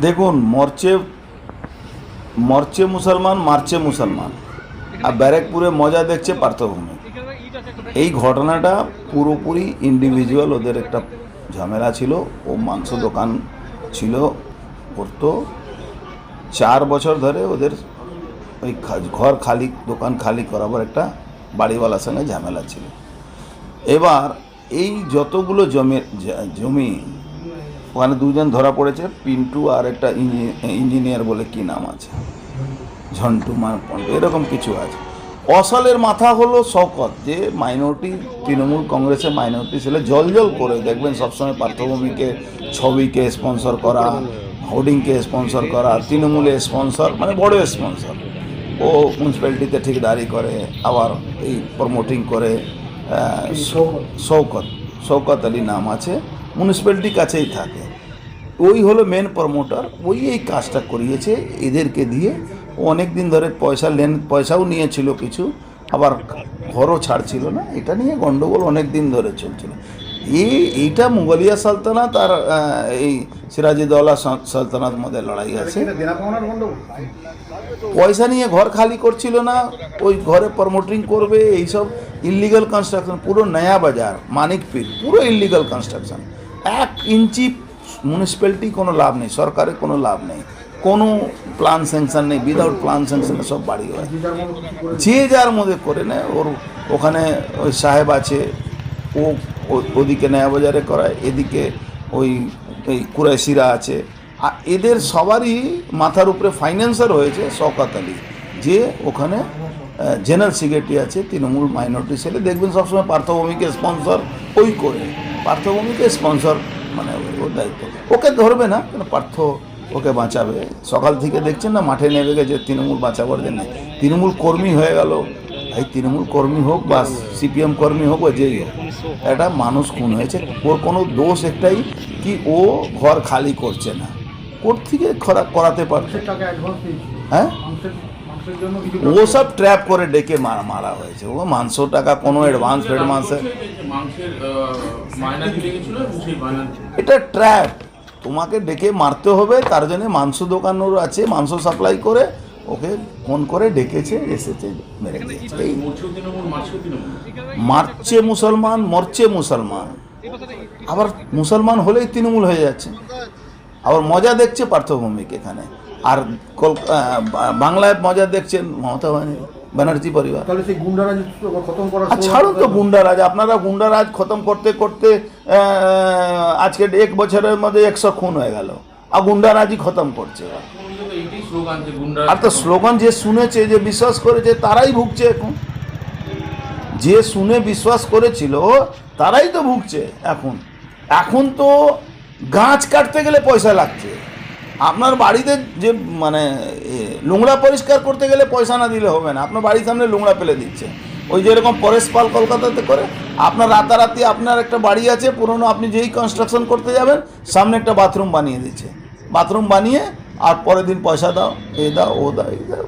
দেখুন, মরচে মরচে মুসলমান, মারচে মুসলমান। আর ব্যারাকপুরে মজা দেখছে পার্থভূমি। এই ঘটনাটা পুরোপুরি ইন্ডিভিজুয়াল ওদের একটা ঝামেলা ছিল, ও মাংস দোকান ছিল, করতো। চার বছর ধরে ওদের ওই ঘর খালি, দোকান খালি করাবার একটা বাড়িওয়ালার সঙ্গে ঝামেলা ছিল। এবার এই যতগুলো জমি জমি ওখানে দুজন ধরা পড়েছে, পিন্টু আর একটা ইঞ্জি- ইঞ্জিনিয়ার বলে কি নাম আছে? ঝন্টু মান পন্টু, এরকম কিছু আছে। অসলের মাথা হলো শওকত, যে মাইনরিটি, তৃণমূল কংগ্রেসের মাইনরিটি ছেলে, জল জল করে দেখবেন সবসময় পার্থভূমিকে, ছবিকে স্পন্সর করা, হোর্ডিংকে স্পন্সর করা, তৃণমূলে স্পন্সর মানে বড় স্পন্সর ও মিউনিসিপ্যালিটিতে ঠিকদারি করে, আবার এই প্রমোটিং করে। শওকত শওকত আলী নাম আছে মিউনিসিপ্যালিটির কাছেই থাকে। ওই হলো মেন প্রমোটার ওই এই কাজটা করিয়েছে এদেরকে দিয়ে অনেক দিন ধরে পয়সা লেন পয়সাও নিয়েছিল কিছু আবার ঘরও ছাড়ছিল না এটা নিয়ে গন্ডগোল অনেক দিন ধরে চলছিল। এই এইটা মুঘলিয়া সালতানাত আর এই সিরাজিদৌলা সাল- সালতানাত মধ্যে লড়াই আছে। পয়সা নিয়ে ঘর খালি করছিল না ওই ঘরে প্রমোটিং করবে এইসব ইলিগাল কনস্ট্রাকশন পুরো নয়া বাজার মানিকপীর পুরো ইলিগাল কনস্ট্রাকশন এক ইঞ্চি মিউনিসিপ্যালিটি কোনো লাভ নেই, সরকারের কোনো লাভ নেই। কোনো প্ল্যান স্যাংশন নেই উইদাউট প্ল্যান স্যাংশনে সব বাড়ি হয়। যে যার মধ্যে করে নেয়, ওর ওখানে ওই সাহেব আছে, ও ওদিকে নয়াবাজারে করায়, এদিকে ওই এই কুরাইশিরা আছে। আর এদের সবারই মাথার উপরে ফাইন্যান্সার হয়েছে শওকাত আলী, যে ওখানে জেনারেল সেক্রেটারি আছে, তৃণমূল মাইনরিটি ছেলে। দেখবেন সবসময় পার্থভূমিকে স্পন্সর ওই করে। পার্থভূমিকে স্পন্সর মানে ওর দায়িত্ব। ওকে ধরবে না কেন পার্থ ওকে বাঁচাবে? সকাল থেকে দেখছেন না মাঠে নেমে গেছে তৃণমূল বাঁচাবার জন্য। তৃণমূল কর্মী হয়ে গেল। এই তৃণমূল কর্মী হোক বা সিপিএম কর্মী হোক বা যেই হোক একটা মানুষ খুন হয়েছে। ওর কোনো দোষ একটাই কি ও ঘর খালি করছে না। কোর থেকে খরা করাতে পারছে? হ্যাঁ? ও সব ট্র্যাপ করে ডেকে মারা মারা হয়েছে। ও মাংস টাকা কোনো অ্যাডভান্স ফ্যাডভান্সে এটা ট্র্যাপ তোমাকে ডেকে মারতে হবে তার জন্য মাংস দোকানোর আছে মাংস সাপ্লাই করে ওকে ফোন করে ডেকেছে এসেছে মেরে এই মারছে মুসলমান মরছে মুসলমান। আবার মুসলমান হলেই তৃণমূল হয়ে যাচ্ছে। আবার মজা দেখছে পার্থভূমিক এখানে। আর কল- বাংলায় মজা দেখছেন মমতা ব্যানার্জি পরিবার। ছাড়ুন তো গুন্ডারাজ আপনারা গুন্ডারাজ খতম করতে করতে আজকে এক বছরের মধ্যে একশো খুন হয়ে গেল। আর গুন্ডারাজই খতম করছে। আর তো স্লোগান যে শুনেছে যে বিশ্বাস করেছে তারাই ভুগছে এখন। যে শুনে বিশ্বাস করেছিল তারাই তো ভুগছে এখন। এখন তো গাছ কাটতে গেলে পয়সা লাগছে। আপনার বাড়িতে যে মানে এ, নোংরা পরিষ্কার করতে গেলে পয়সা না দিলে হবে না। আপনার বাড়ির সামনে নোংরা ফেলে দিচ্ছে। ওই যেরকম পরেশ পাল কলকাতাতে করে আপনার রাতারাতি আপনার একটা বাড়ি আছে পুরনো আপনি যেই কনস্ট্রাকশন করতে যাবেন সামনে একটা বাথরুম বানিয়ে দিচ্ছে। বাথরুম বানিয়ে আর পরের দিন পয়সা দাও এ দাও ও দাও এই দাও।